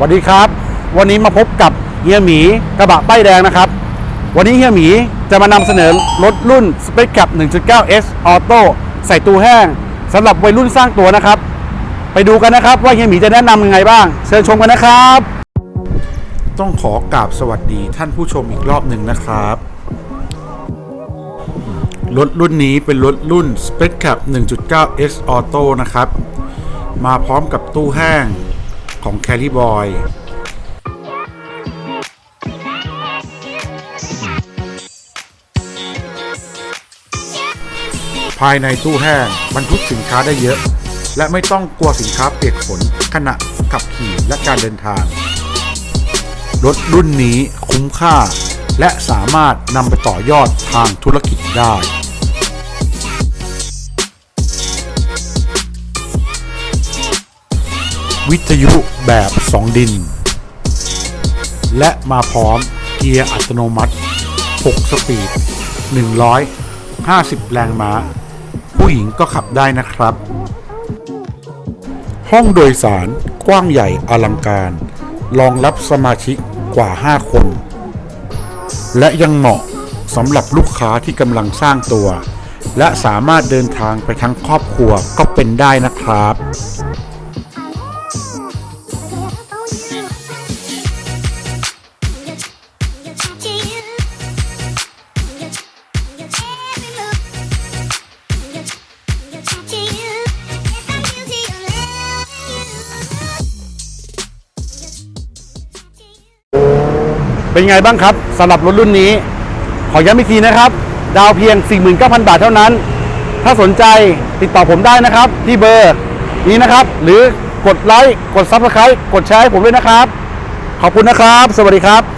สวัสดีครับ วันนี้มาพบกับเฮียหมีกระบะป้ายแดงนะครับ วันนี้เฮียหมีจะมานำเสนอรถรุ่น Space Cap 1.9S Auto ใส่ตู้แห้งสำหรับวัยรุ่นสร้างตัวนะครับ ไปดูกันนะครับว่าเฮียหมีจะแนะนำยังไงบ้าง เชิญชมกันนะครับ ต้องขอกราบสวัสดีท่านผู้ชมอีกรอบหนึ่งนะครับรถรุ่นนี้เป็นรถรุ่น Spec Cap 1.9 S Auto นะครับ มาพร้อมกับตู้แห้ง ของ Carry Boy ภายในตู้แห้งบรรทุกสินค้าได้เยอะ และไม่ต้องกลัวสินค้าเปียกฝนขณะขับขี่และการเดินทาง รถรุ่นนี้คุ้มค่า และสามารถนำไปต่อยอดทางธุรกิจได้ วิทยุแบบ 2 ดิน และมาพร้อมเกียร์อัตโนมัติ 6 สปีด 150 แรงม้า ผู้หญิงก็ขับได้นะครับ ห้องโดยสารกว้างใหญ่อลังการ รองรับสมาชิกกว่า 5 คน และยังเหมาะสำหรับลูกค้าที่กำลังสร้างตัว และสามารถเดินทางไปทั้งครอบครัวก็เป็นได้นะครับ เป็นไงบ้างครับสำหรับรถรุ่นนี้ ขอย้ำอีกทีนะครับ ดาวเพียง 49,000 บาทเท่านั้น ถ้าสนใจติดต่อผมได้นะครับ ที่เบอร์นี้นะครับ หรือกดไลค์กด Subscribe กดแชร์ให้ผมด้วยนะครับ ขอบคุณนะครับ สวัสดีครับ